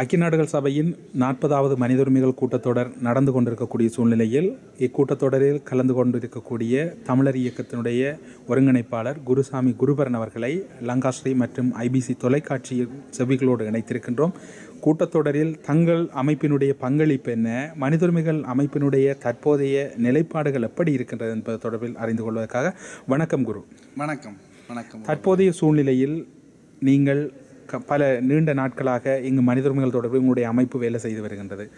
ஐக்கிய நாடுகள் சபையின் நாற்பதாவது மனித உரிமைகள் கூட்டத்தொடர் நடந்து கொண்டிருக்கக்கூடிய சூழ்நிலையில் இக்கூட்டத்தொடரில் கலந்து கொண்டிருக்கக்கூடிய தமிழர் இயக்கத்தினுடைய ஒருங்கிணைப்பாளர் குருசாமி குருபரன் அவர்களை லங்காஸ்ரீ மற்றும் ஐபிசி தொலைக்காட்சி செவிகளோடு இணைத்திருக்கின்றோம். கூட்டத்தொடரில் தங்கள் அமைப்பினுடைய பங்களிப்பு என்ன மனித உரிமைகள் அமைப்பினுடைய தற்போதைய நிலைப்பாடுகள் எப்படி இருக்கின்றது என்பது தொடர்பில் அறிந்து கொள்வதற்காக வணக்கம் குரு. வணக்கம் வணக்கம். தற்போதைய சூழ்நிலையில் நீங்கள் பல நீண்ட நாட்களாக இங்கு மனித உரிமைகள் தொடர்பில் உங்களுடைய அமைப்பு வேலை செய்து வருகின்றது.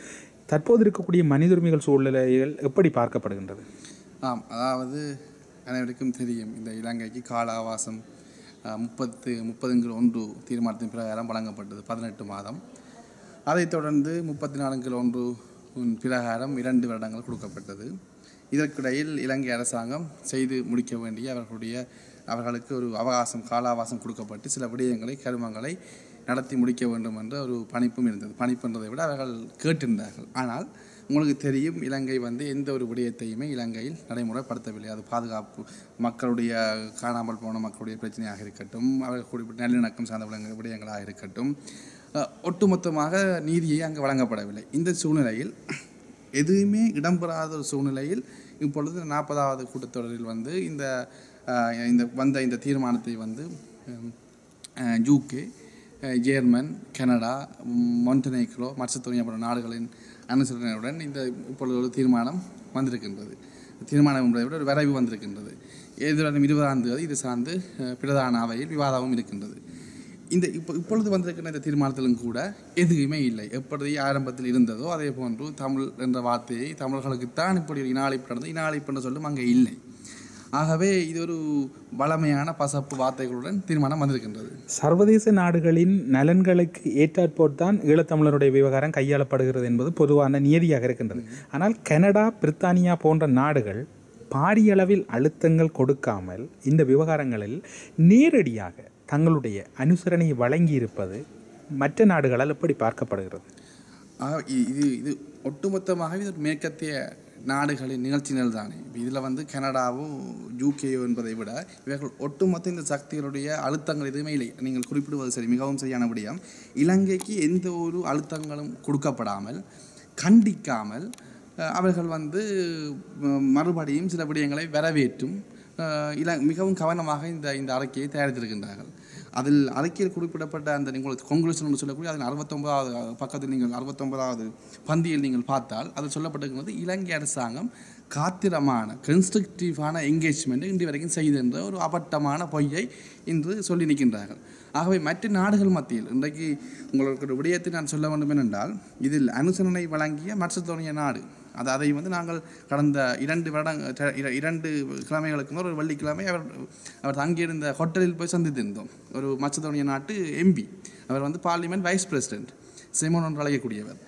தற்போது இருக்கக்கூடிய மனித உரிமைகள் சூழ்நிலைகள் எப்படி பார்க்கப்படுகின்றது? ஆம் அதாவது அனைவருக்கும் தெரியும் இந்த இலங்கைக்கு கால ஆவாசம் முப்பத்து முப்பதுங்கிற ஒன்று தீர்மானத்தின் பிரகாரம் வழங்கப்பட்டது பதினெட்டு மாதம். அதைத் தொடர்ந்து முப்பத்தி நாலுங்கிற ஒன்று பிரகாரம் இரண்டு வருடங்கள் கொடுக்கப்பட்டது. இதற்கிடையில் இலங்கை அரசாங்கம் செய்து முடிக்க வேண்டிய அவர்களுடைய அவர்களுக்கு ஒரு அவகாசம் கால அவகாசம் கொடுக்கப்பட்டு சில விடயங்களை கருமங்களை நடத்தி முடிக்க வேண்டும் என்ற ஒரு பணிப்பும் இருந்தது. பணிப்புன்றதை விட அவர்கள் கேட்டிருந்தார்கள். ஆனால் உங்களுக்கு தெரியும் இலங்கை வந்து எந்த ஒரு விடயத்தையுமே இலங்கையில் நடைமுறைப்படுத்தவில்லை. அது பாதுகாப்பு மக்களுடைய காணாமல் போன மக்களுடைய பிரச்சனையாக இருக்கட்டும் அவர்கள் குறிப்பிட்ட நல்லிணக்கம் சார்ந்த விடயங்கள் விடயங்களாக இருக்கட்டும் ஒட்டுமொத்தமாக நீதியை அங்கு வழங்கப்படவில்லை. இந்த சூழ்நிலையில் எதுவுமே இடம்பெறாத ஒரு சூழ்நிலையில் இப்பொழுது நாற்பதாவது கூட்டத்தொடரில் வந்து இந்த இந்த வந்த இந்த தீர்மானத்தை வந்து யூகே ஜெர்மன் கனடா மொண்டனேக்ரோ மற்ற துணை போன்ற நாடுகளின் அனுசரணையுடன் இந்த இப்பொழுது ஒரு தீர்மானம் வந்திருக்கின்றது. தீர்மானம் என்பதை விட ஒரு வரைவு வந்திருக்கின்றது. எதிர்வரும் இருபதாம் தேதி இது சார்ந்து பிரதான அவையில் விவாதமும் இருக்கின்றது. இந்த இப்போ இப்பொழுது வந்திருக்கிற இந்த தீர்மானத்திலும் கூட எதுவுமே இல்லை. எப்படி ஆரம்பத்தில் இருந்ததோ அதே போன்று தமிழ் என்ற வார்த்தையை தமிழர்களுக்குத்தான் இப்படி ஒரு இனாளிப்பு நடந்தது. இனாளிப்பு என்று சொல்லும் அங்கே இல்லை. ஆகவே இது ஒரு பலமையான பசப்பு வார்த்தைகளுடன் தீர்மானம் வந்திருக்கின்றது. சர்வதேச நாடுகளின் நலன்களுக்கு ஏற்றாற்போல்தான் ஈழத்தமிழருடைய விவகாரம் கையாளப்படுகிறது என்பது பொதுவான நியதியாக இருக்கின்றது. ஆனால் கனடா பிரித்தானியா போன்ற நாடுகள் பாரிய அளவில் அழுத்தங்கள் கொடுக்காமல் இந்த விவகாரங்களில் நேரடியாக தங்களுடைய அனுசரணையை வழங்கியிருப்பது மற்ற நாடுகளால் எப்படி பார்க்கப்படுகிறது? இது இது ஒட்டுமொத்தமாக இது மேற்கத்திய நாடுகளின் நிகழ்ச்சிகள் தானே. இதில் வந்து கனடாவும் யூகேயோ என்பதை விட இவர்கள் ஒட்டுமொத்த இந்த சக்திகளுடைய அழுத்தங்கள் எதுவுமே இல்லை. நீங்கள் குறிப்பிடுவது சரி மிகவும் சரியான விடயம். இலங்கைக்கு எந்த ஒரு அழுத்தங்களும் கொடுக்கப்படாமல் கண்டிக்காமல் அவர்கள் வந்து மறுபடியும் சில விடயங்களை வரவேற்றும் இல மிகவும் கவனமாக இந்த இந்த அறிக்கையை தயாரித்திருக்கின்றார்கள். அதில் அறிக்கையில் குறிப்பிடப்பட்ட அந்த நீங்கள் கொங்குலேஷன் சொல்லக்கூடிய அதன் அறுபத்தொன்பதாவது பக்கத்தில் நீங்கள் அறுபத்தொன்பதாவது பந்தியில் நீங்கள் பார்த்தால் அதில் சொல்லப்பட்டிருக்கிறது இலங்கை அரசாங்கம் காத்திரமான கன்ஸ்ட்ரக்டிவான என்கேஜ்மெண்ட்டை இன்று வரைக்கும் செய்தென்ற ஒரு அபட்டமான பொய்யை இன்று சொல்லி நிற்கின்றார்கள். ஆகவே மற்ற நாடுகள் மத்தியில் இன்றைக்கு உங்களுக்கு ஒரு விடயத்தை நான் சொல்ல வேண்டும் என்றால் இதில் அனுசரணை வழங்கிய மற்ற நாடு அது அதை வந்து நாங்கள் கடந்த இரண்டு வருடம் இரண்டு கிழமைகளுக்கு முன்னர் ஒரு வெள்ளிக்கிழமை அவர் அவர் தங்கியிருந்த ஹோட்டலில் போய் சந்தித்திருந்தோம். ஒரு மச்சதோனிய நாட்டு எம்பி அவர் வந்து பார்லிமெண்ட் வைஸ் பிரசிடென்ட் சிமோன் என்று அழைக்கக்கூடியவர்.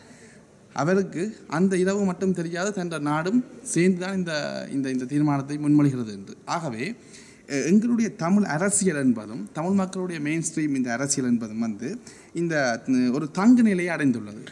அவருக்கு அந்த இரவு மட்டும் தெரியாத தன் நாடும் சேர்ந்து தான் இந்த இந்த இந்த தீர்மானத்தை முன்மொழிகிறது என்று. ஆகவே எங்களுடைய தமிழ் அரசியல் என்பதும் தமிழ் மக்களுடைய மெயின் ஸ்ட்ரீம் இந்த அரசியல் என்பதும் வந்து இந்த ஒரு தங்கு நிலையை அடைந்துள்ளது.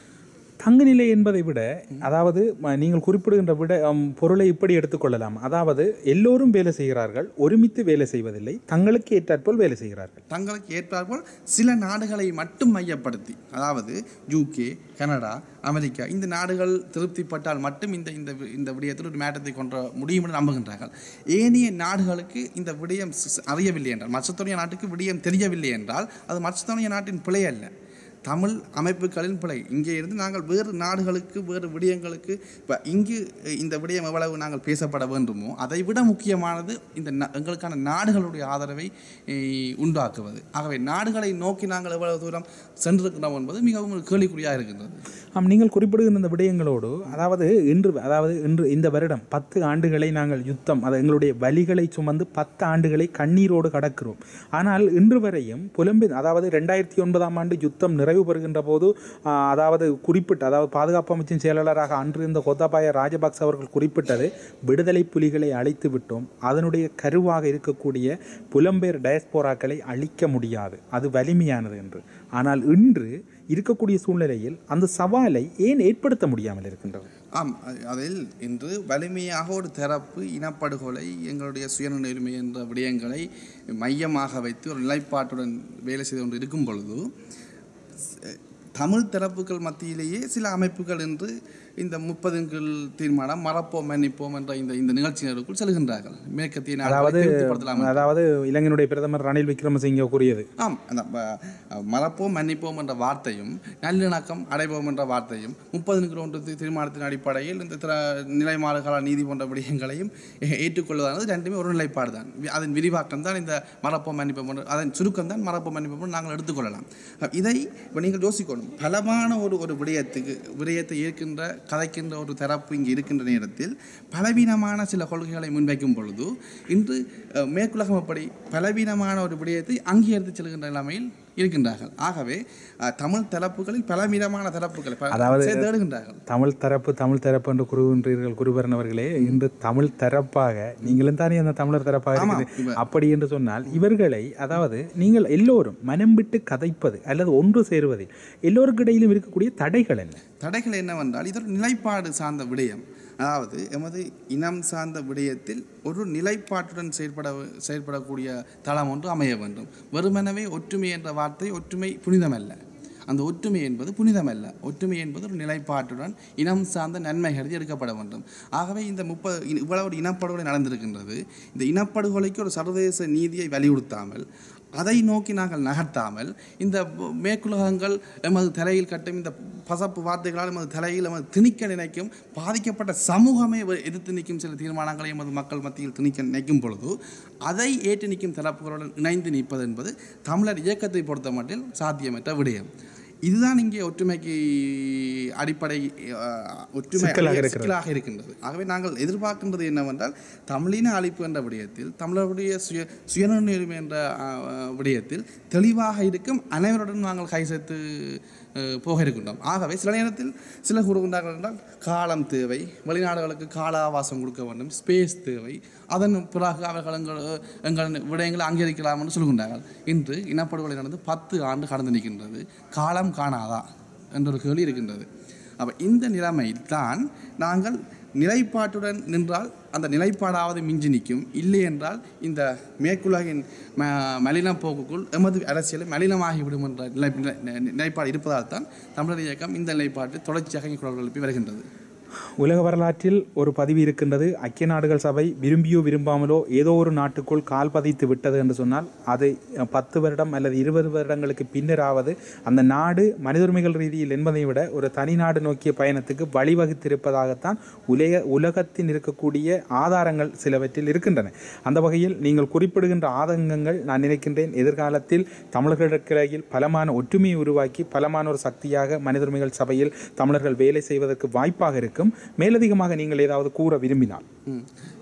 தங்குநிலை என்பதை விட அதாவது நீங்கள் குறிப்பிடுகின்ற விட பொருளை இப்படி எடுத்துக்கொள்ளலாம் அதாவது எல்லோரும் வேலை செய்கிறார்கள் ஒருமித்து வேலை செய்வதில்லை தங்களுக்கு ஏற்றாற்போல் வேலை செய்கிறார்கள். தங்களுக்கு ஏற்றாற்போல் சில நாடுகளை மட்டும் மையப்படுத்தி அதாவது யூகே கனடா அமெரிக்கா இந்த நாடுகள் திருப்திப்பட்டால் மட்டும் இந்த இந்த வி- இந்த விடயத்தில் ஒரு மேட்டத்தை கொன்ற முடியும் என்று நம்புகின்றார்கள். ஏனைய நாடுகளுக்கு இந்த விடயம் அறியவில்லை என்றால் மற்றத்துடைய நாட்டுக்கு விடயம் தெரியவில்லை என்றால் அது மற்றத்துடைய நாட்டின் பிழை அல்ல. தமிழ் அமைப்புகளின் பிழை. இங்கே இருந்து நாங்கள் வேறு நாடுகளுக்கு வேறு விடயங்களுக்கு இப்போ இங்கு இந்த விடயம் எவ்வளவு நாங்கள் பேசப்பட வேண்டுமோ அதை விட முக்கியமானது இந்த எங்களுக்கான நாடுகளுடைய ஆதரவை உண்டாக்குவது. ஆகவே நாடுகளை நோக்கி நாங்கள் எவ்வளவு தூரம் சென்றிருக்கிறோம் என்பது மிகவும் ஒரு கேள்விக்குறியாக இருக்கின்றது. ஆம் நீங்கள் குறிப்பிடுகின்ற இந்த விடயங்களோடு அதாவது இன்று அதாவது இன்று இந்த வருடம் பத்து ஆண்டுகளை நாங்கள் யுத்தம் அது எங்களுடைய வலிகளை சுமந்து பத்து ஆண்டுகளை கண்ணீரோடு கடக்கிறோம். ஆனால் இன்று வரையும் புலம்பின் அதாவது ரெண்டாயிரத்தி ஒன்பதாம் ஆண்டு யுத்தம் நிறைவு பெறுகின்ற போது அதாவது குறிப்பிட்ட அதாவது பாதுகாப்பு அமைச்சின் செயலாளராக அன்று இருந்த கோத்தாபாய ராஜபக்ச அவர்கள் குறிப்பிட்டது விடுதலை புலிகளை அழித்து விட்டோம். அதனுடைய கருவாக இருக்கக்கூடிய புலம்பெயர் டயஸ்போராக்களை அழிக்க முடியாது. அது வலிமையானது என்று. ஆனால் இன்று இருக்கக்கூடிய சூழ்நிலையில் அந்த சவாலை ஏன் ஏற்படுத்த முடியாமல் இருக்கின்றது? ஆம் அதில் இன்று வலிமையாக ஒரு தரப்பு இனப்படுகொலை எங்களுடைய சுயநிலைமை என்ற விடயங்களை மையமாக வைத்து ஒரு நிலைப்பாட்டுடன் வேலை செய்து கொண்டு இருக்கும் பொழுது it's, it, தமிழ் தரப்புகள் மத்தியிலேயே சில அமைப்புகள் என்று இந்த முப்பதுங்கள் தீர்மானம் மறப்போம் மன்னிப்போம் என்ற இந்த இந்த நிகழ்ச்சியினருக்குள் செல்கின்றார்கள். மேற்கத்திய அதாவது அதாவது இலங்கையினுடைய பிரதமர் ரணில் விக்ரமசிங்கே கூறியது. ஆம் அந்த மறப்போம் மன்னிப்போம் என்ற வார்த்தையும் நல்லிணக்கம் அடைவோம் என்ற வார்த்தையும் முப்பது ஒன்று தீர்மானத்தின் அடிப்படையில் இந்த திர நிலைமாறுகால நீதி போன்ற விடயங்களையும் ஏற்றுக்கொள்வதானது ரெண்டுமே ஒரு நிலைப்பாடு தான் அதன் விரிவாக்கம் தான் இந்த மறப்போம் மன்னிப்போம் அதன் சுருக்கம் தான் மறப்போம் மன்னிப்போம் நாங்கள் எடுத்துக்கொள்ளலாம். இதை இப்போ நீங்கள் யோசிக்கணும். பலமான ஒரு ஒரு விடயத்துக்கு விடயத்தை இருக்கின்ற கதைக்கின்ற ஒரு தரப்பு இங்கே இருக்கின்ற நேரத்தில் பலவீனமான சில கொள்கைகளை முன்வைக்கும் பொழுது இன்று மேற்குலகம் அப்படி பலவீனமான ஒரு விடயத்தை அங்கீகரித்து செல்கின்ற நிலைமையில் இருக்கின்றார்கள். ஆகவே தமிழ் தரப்புகளில் பலவீனமான தரப்புகளை அதாவது- தேடுகின்றார்கள் தமிழ் தரப்பு தமிழ் தரப்பு என்று கூறுகின்றீர்கள் குருபரன் அவர்களே இன்று தமிழ் தரப்பாக நீங்களும் தானே அந்த தமிழர் தரப்பாக இருக்குது அப்படி என்று சொன்னால் இவர்களை அதாவது நீங்கள் எல்லோரும் மனம் விட்டு கதைப்பது அல்லது ஒன்று சேருவதில் எல்லோருக்கு இடையிலும் இருக்கக்கூடிய தடைகள் என்ன? தடைகள் என்னவென்றால் இது ஒரு நிலைப்பாடு சார்ந்த விடயம். அதாவது எமது இனம் சார்ந்த விடயத்தில் ஒரு நிலைப்பாட்டுடன் செயற்பட செயற்படக்கூடிய தளம் ஒன்று அமைய வேண்டும். வெறுமெனவே ஒற்றுமை என்ற வார்த்தை ஒற்றுமை புனிதமல்ல. அந்த ஒற்றுமை என்பது புனிதமல்ல. ஒற்றுமை என்பது ஒரு நிலைப்பாட்டுடன் இனம் சார்ந்த நன்மை கருதி எடுக்கப்பட வேண்டும். ஆகவே இந்த முப்பது இவ்வளவு ஒரு இனப்படுகொலை நடந்திருக்கின்றது. இந்த இனப்படுகொலைக்கு ஒரு சர்வதேச நீதியை வலியுறுத்தாமல் அதை நோக்கி நாங்கள் நகர்த்தாமல் இந்த மேற்குலகங்கள் எமது தலையில் கட்டும் இந்த பசப்பு வார்த்தைகளால் எமது தலையில் எமது திணிக்க நினைக்கும் பாதிக்கப்பட்ட சமூகமே எதிர்த்து நிற்கும் சில தீர்மானங்களை எமது மக்கள் மத்தியில் திணிக்க நினைக்கும் பொழுது அதை ஏற்று நிற்கும் தரப்புகளுடன் இணைந்து நிற்பது என்பது தமிழர் இயக்கத்தை பொறுத்த மட்டில் சாத்தியமற்ற விடயம். இதுதான் இங்கே ஒற்றுமைக்கு அடிப்படை ஒற்றுமை சிக்கலாக இருக்கின்றது. ஆகவே நாங்கள் எதிர்பார்க்கின்றது என்னவென்றால் தமிழின அழிப்பு என்ற விடயத்தில் தமிழருடைய சுய சுயநிர்ணயம் என்ற விடயத்தில் தெளிவாக இருக்கும். அனைவருடன் நாங்கள் கை சேர்த்து அஹ், போக இருக்கின்றோம் ஆகவே சில நேரத்தில் சில கூறுகின்றார்கள் என்றால் காலம் தேவை வெளிநாடுகளுக்கு கால ஆவாசம் கொடுக்க வேண்டும் ஸ்பேஸ் தேவை அதன் பிறகு அவர்கள் எங்கள் எங்கள் விடயங்களை அங்கீகரிக்கலாம் என்று சொல்கின்றார்கள். இன்று இனப்படுகொலை நடந்து பத்து ஆண்டு கடந்து நிற்கின்றது. காலம் காணாதா? என்ற ஒரு கேள்வி இருக்கின்றது. அப்போ இந்த நிலைமையில் தான் நாங்கள் நிலைப்பாட்டுடன் நின்றால் அந்த நிலைப்பாடாவது மிஞ்சி நிற்கும். இல்லை என்றால் இந்த மேற்குலகின் ம மலின போக்குக்குள் எமது அரசியல் மலினமாகிவிடும் என்ற நிலை நிலைப்பாடு இருப்பதால் தான் தமிழர் இயக்கம் இந்த நிலைப்பாட்டை தொடர்ச்சியாக இங்கே குரல் எழுப்பி வருகின்றது. உலக வரலாற்றில் ஒரு பதிவு இருக்கின்றது. ஐக்கிய நாடுகள் சபை விரும்பியோ விரும்பாமலோ ஏதோ ஒரு நாட்டுக்குள் கால் பதித்து விட்டது என்று சொன்னால் அது பத்து வருடம் அல்லது இருபது வருடங்களுக்கு பின்னராவது அந்த நாடு மனித உரிமைகள் ரீதியில் என்பதை விட ஒரு தனி நாடு நோக்கிய பயணத்துக்கு வழிவகுத்திருப்பதாகத்தான் உலக உலகத்தின் இருக்கக்கூடிய ஆதாரங்கள் சிலவற்றில் இருக்கின்றன. அந்த வகையில் நீங்கள் குறிப்பிடுகின்ற ஆதங்கங்கள் நான் நினைக்கின்றேன் எதிர்காலத்தில் தமிழர்களுக்கிடையில் பலமான ஒற்றுமையை உருவாக்கி பலமான ஒரு சக்தியாக மனித உரிமைகள் சபையில் தமிழர்கள் வேலை செய்வதற்கு வாய்ப்பாக இருக்கும் மேலதிகமாக நீங்கள் ஏதாவது கூற விரும்பினால்.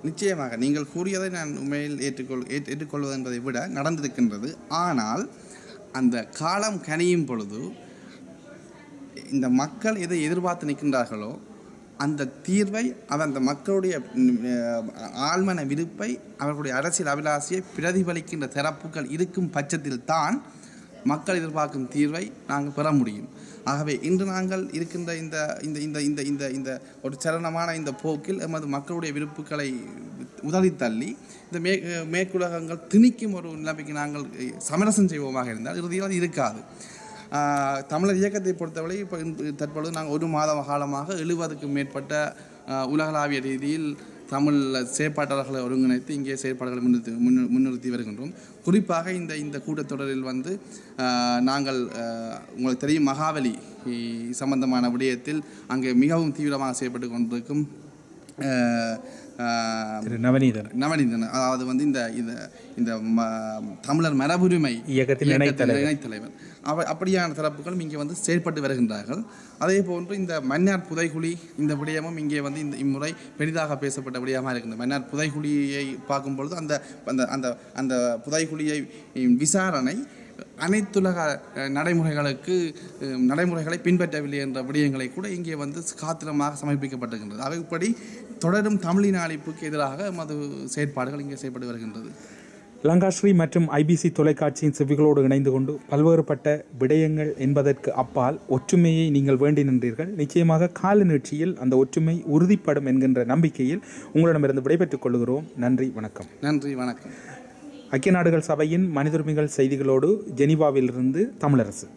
நிச்சயமாக நீங்கள் கூறியதை நான் உண்மையில் ஏற்றுக்கொள் ஏற்று- ஏற்றுக்கொள்வது என்பதை விட நடந்திருக்கின்றது. ஆனால் அந்த காலம் கனியும் பொழுது இந்த மக்கள் எதை எதிர்பார்த்து நிற்கின்றார்களோ அந்த தீர்வை அவர் அந்த மக்களுடைய ஆழ்மன விருப்பை அவர்களுடைய அரசியல் அபிலாஷையை பிரதிபலிக்கின்ற தரப்புகள் இருக்கும் பட்சத்தில் தான் மக்கள் எதிர்பார்க்கும் தீர்வை நாங்கள் பெற முடியும். ஆகவே இன்று நாங்கள் இருக்கின்ற இந்த இந்த இந்த இந்த இந்த இந்த ஒரு சரணமான இந்த போக்கில் எமது மக்களுடைய விருப்புகளை உதறி தள்ளி இந்த மே மேற்குலகங்கள் திணிக்கும் ஒரு நிலைமைக்கு நாங்கள் சமரசம் செய்வோமாக இருந்தால் இறுதியில் அது இருக்காது. தமிழர் இயக்கத்தை பொறுத்தவரை இப்போ தற்பொழுது நாங்கள் ஒரு மாத காலமாக எழுபதுக்கும் மேற்பட்ட உலகளாவிய ரீதியில் தமிழ் செயற்பாட்டாளர்களை ஒருங்கிணைத்து இங்கே செயற்பாடுகளை முன்னிறுத்தி முன்னு- முன்னிறுத்தி வருகின்றோம். குறிப்பாக இந்த இந்த கூட்டத்தொடரில் வந்து நாங்கள் உங்களுக்கு தெரியும் மகாவலி சம்பந்தமான விடயத்தில் அங்கே மிகவும் தீவிரமாக செயல்பட்டு கொண்டிருக்கும் நவநீதன். நவநீதன். அதாவது வந்து இந்த இந்த தமிழர் மரபுரிமை இயக்கத்தின் இணைத்தலைவர். அவ அப்படியான தரப்புகளும் இங்கே வந்து செயல்பட்டு வருகின்றார்கள். அதே போன்று இந்த மன்னார் புதைகுழி இந்த விடயமும் இங்கே வந்து இந்த இம்முறை பெரிதாக பேசப்பட்ட விடயமாக இருக்கின்றது. மன்னார் புதைகுழியை பார்க்கும் பொழுது அந்த அந்த அந்த அந்த புதைகுழியை விசாரணை அனைத்துலக நடைமுறைகளுக்கு நடைமுறைகளை பின்பற்றவில்லை என்ற விடயங்களை கூட இங்கே வந்து காத்திரமாக சமர்ப்பிக்கப்பட்டிருக்கின்றது. அவை இப்படி தொடரும் தமிழின அழிப்புக்கு எதிராக மது செயற்பாடுகள் இங்கே செய்யப்பட்டு வருகின்றது. லங்காஸ்ரீ மற்றும் ஐபிசி தொலைக்காட்சியின் செவிகளோடு இணைந்து கொண்டு பல்வேறுபட்ட விடயங்கள் என்பதற்கு அப்பால் ஒற்றுமையை நீங்கள் வேண்டி நின்றீர்கள். நிச்சயமாக கால நீட்சியில் அந்த ஒற்றுமை உறுதிப்படும் என்கின்ற நம்பிக்கையில் உங்களிடமிருந்து விடைபெற்றுக் கொள்கிறோம். நன்றி வணக்கம். நன்றி வணக்கம். ஐக்கிய நாடுகள் சபையின் மனித உரிமைகள் செய்திகளோடு ஜெனீவாவிலிருந்து தமிழரசு.